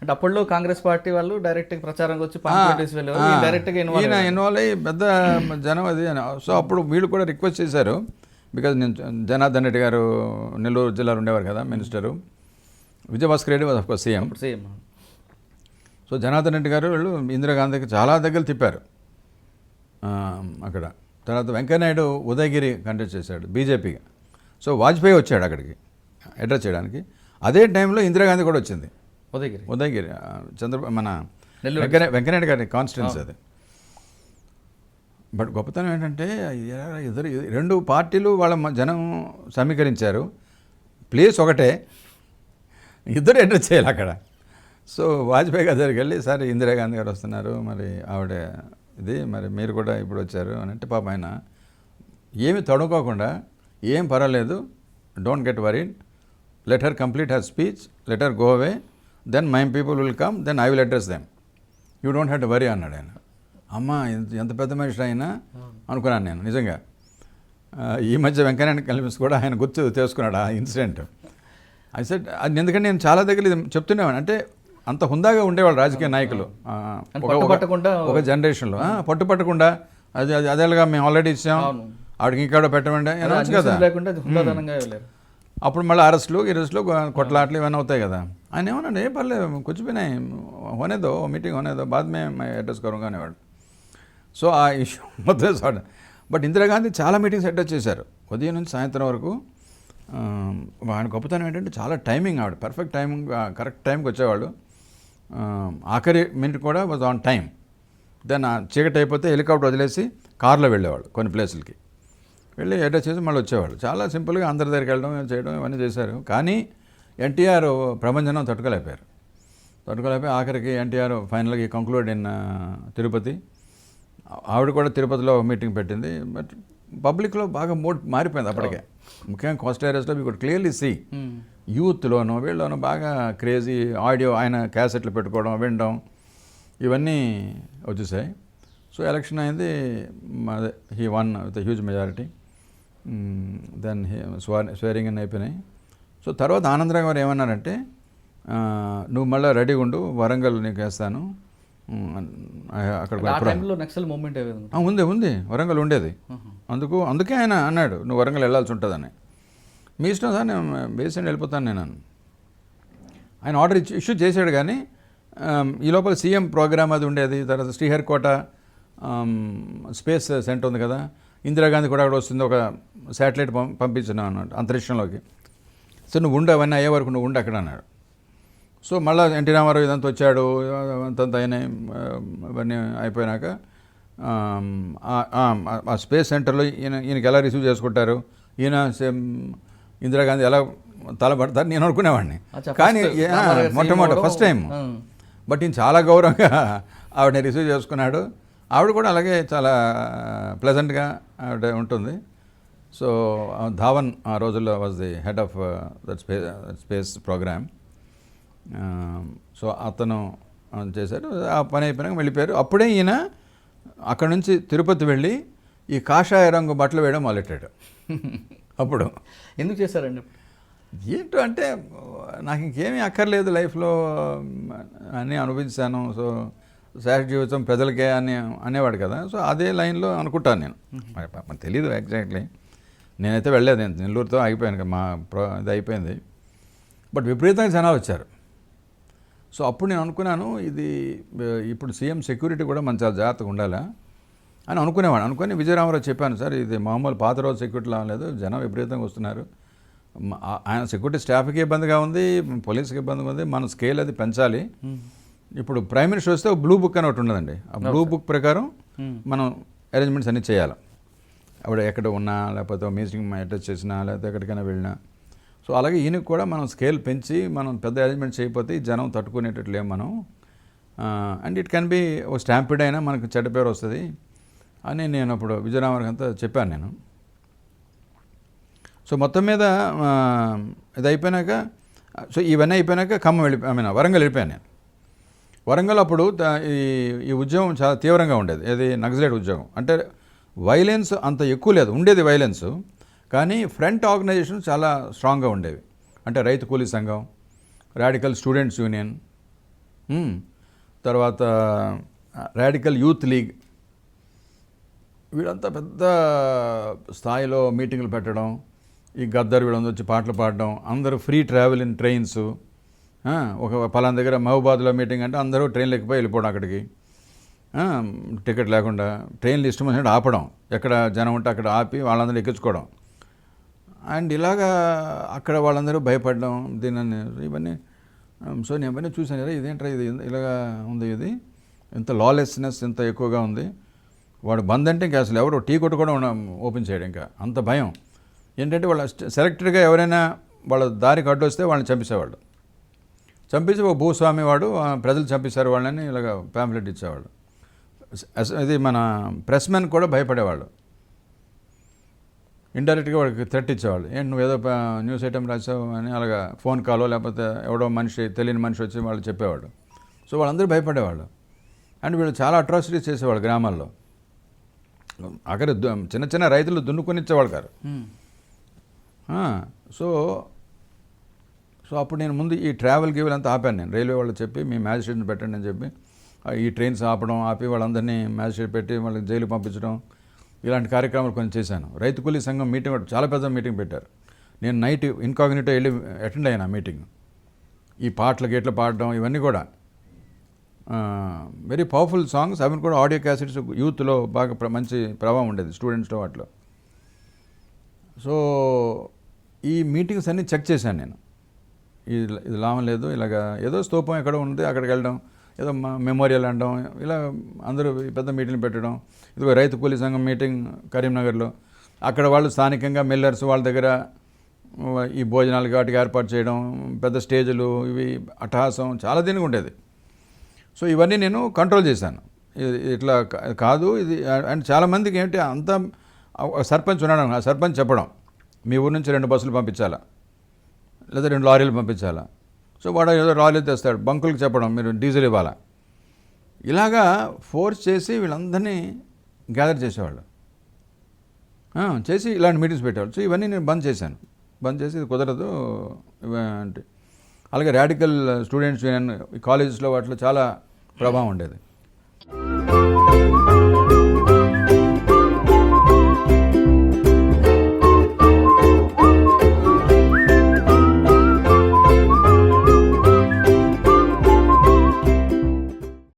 అంటే అప్పట్లో కాంగ్రెస్ పార్టీ వాళ్ళు డైరెక్ట్ ప్రచారంగా వచ్చి డైరెక్ట్ ఈయన ఇన్వాల్వ్ అయ్యి పెద్ద జనం అది సో అప్పుడు వీళ్ళు కూడా రిక్వెస్ట్ చేశారు. బికాజ్ నేను జనార్దన్ రెడ్డి గారు నెల్లూరు జిల్లాలో ఉండేవారు కదా minister Vijayabhaskar Reddy was course CM same so Janardhan Reddy గారు వీళ్ళు ఇందిరాగాంధీకి చాలా దగ్గర తిప్పారు. అక్కడ. తర్వాత వెంకయ్యనాయుడు ఉదయగిరి కంటెస్ట్ చేశాడు బీజేపీగా సో వాజ్పేయి వచ్చాడు అక్కడికి. అడ్రస్ చేయడానికి. అదే టైంలో ఇందిరాగాంధీ కూడా వచ్చింది. ఉదయగిరి. ఉదయగిరి చంద్ర మన వెంకయ్య వెంకయ్యనాయుడు గారి కాన్స్టిట్యున్సీ అది. బట్ గొప్పతనం ఏంటంటే ఇద్దరు రెండు పార్టీలు వాళ్ళ జనం సమీకరించారు. ప్లేస్ ఒకటే. ఇద్దరు అడ్రస్ చేయాలి అక్కడ. సో వాజ్పేయి గారి దగ్గరికి వెళ్ళి సార్ ఇందిరాగాంధీ గారు వస్తున్నారు. మరి ఆవిడ ఇది మరి మీరు కూడా ఇప్పుడు వచ్చారు. అని అంటే పాప ఆయన ఏమి తడుకోకుండా ఏం పర్వాలేదు. Don't get worried. Let her complete her speech. Let her go away. Then my people will come then I will address them you don't have to worry అన్నాడు ఆయన. అమ్మ ఎంత పెద్ద మనిషి అయినా అనుకున్నాను నేను నిజంగా. ఈ మధ్య వెంకయ్య కల్పిస్ కూడా ఆయన గుర్తు తెలుసుకున్నాడు ఆ ఇన్సిడెంట్. అది సెట్ అది ఎందుకంటే నేను చాలా దగ్గర ఇది చెప్తుండేవాడిని అంటే అంత హుందాగా ఉండేవాళ్ళు రాజకీయ నాయకులు. ఆ, అని ఒక- జనరేషన్లో ఆ, పట్టు పట్టకుండా అది అది అదేలాగా మేము ఆల్రెడీ ఇచ్చాం. ఆవిడకి ఇంకా పెట్టమండి కదా. అప్పుడు మళ్ళీ అరెస్టులు గిరెస్టులు కొట్లాట్లు ఇవన్నీ అవుతాయి కదా. ఆయన ఏమన్నాడు ఏ పర్లేదు కూర్చుపోయినాయి. హోనేదో మీటింగ్ హోనేదో బాద్ మే మై అడ్రస్ కరుంగా అనేవాడు. సో ఆ ఇష్యూ మొత్తం సార్ బట్ ఇందిరాగాంధీ చాలా మీటింగ్స్ అడ్రస్ చేశారు. ఉదయం నుంచి సాయంత్రం వరకు ఆయన గొప్పతనం ఏంటంటే చాలా టైమింగ్ ఆవిడ. పర్ఫెక్ట్ టైమింగ్ కరెక్ట్ టైంకి వచ్చేవాళ్ళు. ఆఖరి మినిట్ కూడా వాజ్ ఆన్ టైం దెన్ చీకటి అయిపోతే హెలికాప్టర్ వదిలేసి కార్లో వెళ్ళేవాళ్ళు కొన్ని ప్లేసులకి. వెళ్ళి అడ్రస్ చేసి మళ్ళీ వచ్చేవాళ్ళు. చాలా సింపుల్గా అందరి దగ్గరికి వెళ్ళడం చేయడం ఇవన్నీ చేశారు. కానీ ఎన్టీఆర్ ప్రభంజనం తట్టుకోలేకపోయారు. తట్టుకోలేకపోయి ఆఖరికి ఎన్టీఆర్ ఫైనల్గా కంక్లూడ్ ఇన్ తిరుపతి. ఆవిడ కూడా తిరుపతిలో మీటింగ్ పెట్టింది. బట్ పబ్లిక్లో బాగా మూడ్ మారిపోయింది అప్పటికే. ముఖ్యంగా కోస్ట్ ఏరియాస్లో మీకు క్లియర్లీ సీ. యూత్లోనూ వీళ్ళలోనూ బాగా క్రేజీ ఆడియో ఆయన క్యాసెట్లు పెట్టుకోవడం వినడం ఇవన్నీ వచ్చేసాయి. సో ఎలక్షన్ అయింది. He won with huge majority then swearing అని అయిపోయినాయి. సో తర్వాత ఆనందరావు గారు ఏమన్నారంటే నువ్వు మళ్ళీ రెడీగా ఉండు వరంగల్ నీకు వేస్తాను. అక్కడ నక్సల్ ఆ, ఉంది ఉంది. వరంగల్ ఉండేది. అందుకు అందుకే ఆయన అన్నాడు నువ్వు వరంగల్ వెళ్ళాల్సి ఉంటుందని. మీ ఇష్టం సార్ నేను బేసి వెళ్ళిపోతాను నేను. ఆయన ఆర్డర్ ఇచ్చి ఇష్యూ చేశాడు కానీ ఈ లోపల సీఎం ప్రోగ్రామ్ అది ఉండేది. తర్వాత శ్రీహరికోట స్పేస్ సెంటర్ ఉంది కదా ఇందిరాగాంధీ కూడా అక్కడ వస్తుంది ఒక శాటిలైట్ పం పంపించిన అన్నట్టు అంతరిక్షంలోకి. సో నువ్వు ఉండు అవన్నీ అయ్యే వరకు నువ్వు ఉండు అక్కడ అన్నాడు. సో మళ్ళీ ఎన్టీ రామారావు ఇదంతా వచ్చాడు అంతంత అయినాయి ఆ, అవన్నీ అయిపోయినాక ఆ- స్పేస్ సెంటర్లో ఈయన ఈయనకి ఎలా రిసీవ్ చేసుకుంటారు ఈయన ఇందిరాగాంధీ ఎలా తలపడతారు నేను అనుకునేవాడిని. కానీ మొట్టమొదటి ఫస్ట్ టైం బట్ ఈయన చాలా గౌరవంగా ఆవిడని రిసీవ్ చేసుకున్నాడు. ఆవిడ కూడా అలాగే చాలా ప్లెజెంట్గా ఆవిడ ఉంటుంది. సో ధావన్ ఆ రోజుల్లో was the head of that space space programme so అతను చేశారు ఆ పని అయిపోయినాక వెళ్ళిపోయారు. అప్పుడే ఈయన అక్కడ నుంచి తిరుపతి వెళ్ళి ఈ కాషాయ రంగు బట్టలు వేయడం మొదలెట్టాడు. అప్పుడు. ఎందుకు చేశారండి? ఏంటో అంటే నాకు ఇంకేమీ అక్కర్లేదు లైఫ్లో అన్నీ అనుభవించాను సో శాశ్వత జీవితం ప్రజలకే అని అనేవాడు కదా. సో అదే లైన్లో అనుకుంటాను నేను. తెలీదు ఎగ్జాక్ట్లీ నేనైతే వెళ్ళలేదు. నేను నెల్లూరుతో ఆగిపోయాను కదా, మా ప్రో ఇది అయిపోయింది. బట్ విపరీతంగా జనాలు వచ్చారు. సో అప్పుడు నేను అనుకున్నాను ఇది ఇప్పుడు సీఎం సెక్యూరిటీ కూడా మన చాలా జాగ్రత్తగా ఉండాలా అని అనుకునేవాడు అనుకుని విజయరామరావు చెప్పాను సార్ ఇది మామూలు పాత రోజు సెక్యూరిటీ లేదు. జనం విపరీతంగా వస్తున్నారు. ఆయన సెక్యూరిటీ స్టాఫ్కి ఇబ్బందిగా ఉంది పోలీస్కి ఇబ్బందిగా ఉంది. మన స్కేల్ అది పెంచాలి. ఇప్పుడు ప్రైమ్ మినిస్టర్ వస్తే బ్లూ బుక్ అని ఒకటి ఉండదండి ఆ బ్లూ బుక్ ప్రకారం మనం అరేంజ్మెంట్స్ అన్నీ చేయాలి. ఆవిడ ఎక్కడ ఉన్నా లేకపోతే మీటింగ్ అటాచ్ చేసినా లేకపోతే ఎక్కడికైనా వెళ్ళినా. సో అలాగే ఈయనకు కూడా మనం స్కేల్ పెంచి మనం పెద్ద అరేంజ్మెంట్ చేయకపోతే జనం తట్టుకునేటట్లు లేం మనం. And it can be a stampede అయినా మనకు చెడ్డ పేరు వస్తుంది అని నేను అప్పుడు విజయరామరావు అంతా చెప్పాను నేను. సో మొత్తం మీద ఇది అయిపోయినాక సో ఇవన్నీ అయిపోయినాక ఖమ్మం వెళ్ళి ఐ మీన్ వరంగల్ వెళ్ళిపోయాను నేను. వరంగల్ అప్పుడు ఈ ఈ ఉద్యమం చాలా తీవ్రంగా ఉండేది. ఏది? నక్సలైట్ ఉద్యోగం అంటే వైలెన్స్ అంత ఎక్కువ లేదు. ఉండేది వైలెన్స్ కానీ ఫ్రంట్ ఆర్గనైజేషన్ చాలా స్ట్రాంగ్గా ఉండేవి. అంటే రైతు కూలీ సంఘం రాడికల్ స్టూడెంట్స్ యూనియన్ తర్వాత రాడికల్ యూత్ లీగ్ వీళ్ళంతా పెద్ద స్థాయిలో మీటింగులు పెట్టడం ఈ గద్దర్ వీళ్ళందరూ వచ్చి పాటలు పాడడం అందరూ ఫ్రీ ట్రావెల్ ఇన్ ట్రైన్స్ ఒక పలానా దగ్గర మహబూబాద్లో మీటింగ్ అంటే అందరూ ట్రైన్లు ఎక్కిపోయి వెళ్ళిపోవడం అక్కడికి. టికెట్ లేకుండా ట్రైన్లు ఇష్టం వచ్చినట్టు ఆపడం. ఎక్కడ జనం ఉంటే అక్కడ ఆపి వాళ్ళందరూ ఎక్కించుకోవడం. అండ్ ఇలాగా అక్కడ వాళ్ళందరూ భయపడడం దీనిని ఇవన్నీ సో నేను అవన్నీ చూశాను కదా ఇదేంట్రా ఇది ఇలాగా ఉంది ఇది. ఇంత లాలెస్నెస్ ఇంత ఎక్కువగా ఉంది. వాడు బంద్ అంటే ఇంకా అసలు ఎవరు టీ కొట్టు కూడా ఓపెన్ చేయడం ఇంకా. అంత భయం. ఏంటంటే వాళ్ళ సెలెక్టెడ్గా ఎవరైనా వాళ్ళ దారికి అడ్డు వస్తే వాళ్ళని చంపేసేవాళ్ళు. చంపేసి ఒక భూస్వామి వాడు ప్రజలు చంపేశారు వాళ్ళని ఇలాగ ప్యాంప్లెట్ ఇచ్చేవాళ్ళు. ఇది మన ప్రెస్ మెన్ కూడా భయపడేవాళ్ళు. ఇండైరెక్ట్గా వాడికి థ్రెట్ ఇచ్చేవాళ్ళు. ఏంటి నువ్వు ఏదో న్యూస్ ఐటమ్ రాసావు అని అలాగా ఫోన్ కాలో లేకపోతే ఎవడో మనిషి తెలియని మనిషి వచ్చి వాళ్ళు చెప్పేవాడు సో వాళ్ళందరూ భయపడేవాళ్ళు. అండ్ వీళ్ళు చాలా అట్రాసిటీస్ చేసేవాళ్ళు గ్రామాల్లో. అక్కడ దు- చిన్న చిన్న రైతులు దున్నుకొని ఇచ్చేవాళ్ళు. ఆ, సో సో అప్పుడు నేను ముందు ఈ ట్రావెల్ గీవెల్ అంతా ఆపాను నేను. రైల్వే వాళ్ళు చెప్పి మీ మ్యాజిస్ట్రేట్ని పెట్టండి అని చెప్పి ఈ ట్రైన్స్ ఆపడం ఆపి వాళ్ళందరినీ మ్యాజిస్ట్రేట్ పెట్టి వాళ్ళకి జైలు పంపించడం ఇలాంటి కార్యక్రమాలు కొన్ని చేశాను. రైతు కూలీ సంఘం మీటింగ్ చాలా పెద్ద మీటింగ్ పెట్టారు. నేను నైట్ ఇన్కాగ్నిటో వెళ్ళి అటెండ్ అయ్యాను ఆ మీటింగ్. ఈ పాటలు గేట్లు పాడడం ఇవన్నీ కూడా. Very powerful songs. అవి కూడా ఆడియో క్యాసెట్స్ యూత్లో బాగా మంచి ప్రభావం ఉండేది స్టూడెంట్స్లో వాటిలో. సో ఈ మీటింగ్స్ అన్నీ చెక్ చేశాను నేను. ఇది ఇది లాభం లేదు ఇలాగ ఏదో స్తూపం ఎక్కడ ఉంది అక్కడికి వెళ్ళడం ఏదో మెమోరియల్ అనడం ఇలా అందరూ పెద్ద మీటింగ్లు పెట్టడం ఇదిగో రైతు కూలీ సంఘం మీటింగ్ కరీంనగర్లో అక్కడ వాళ్ళు స్థానికంగా మిల్లర్స్ వాళ్ళ దగ్గర ఈ భోజనాలు వాటికి ఏర్పాటు చేయడం పెద్ద స్టేజులు ఇవి అట్టహాసం చాలా దీనికి ఉండేది. సో ఇవన్నీ నేను కంట్రోల్ చేశాను. ఇది- ఇట్లా కాదు ఇది అండ్ చాలామందికి ఏంటి అంత సర్పంచ్ ఉన్నాడు ఆ సర్పంచ్ చెప్పడం మీ ఊరు నుంచి రెండు బస్సులు పంపించాలా? లేదా రెండు లారీలు పంపించాలా? సో వాడు ఏదో లారీలు తెస్తాడు బంకులకు చెప్పడం మీరు డీజిల్ ఇవ్వాలా? ఇలాగా ఫోర్స్ చేసి వీళ్ళందరినీ గ్యాదర్ చేసేవాళ్ళు. చేసి ఇలాంటి మీటింగ్స్ పెట్టేవాళ్ళు. సో ఇవన్నీ నేను బంద్ చేశాను. బంద్ చేసి ఇది కుదరదు. అంటే అలాగే రాడికల్ స్టూడెంట్స్ యూనియన్ కాలేజెస్లో వాటిలో చాలా ప్రభావం ఉండేది.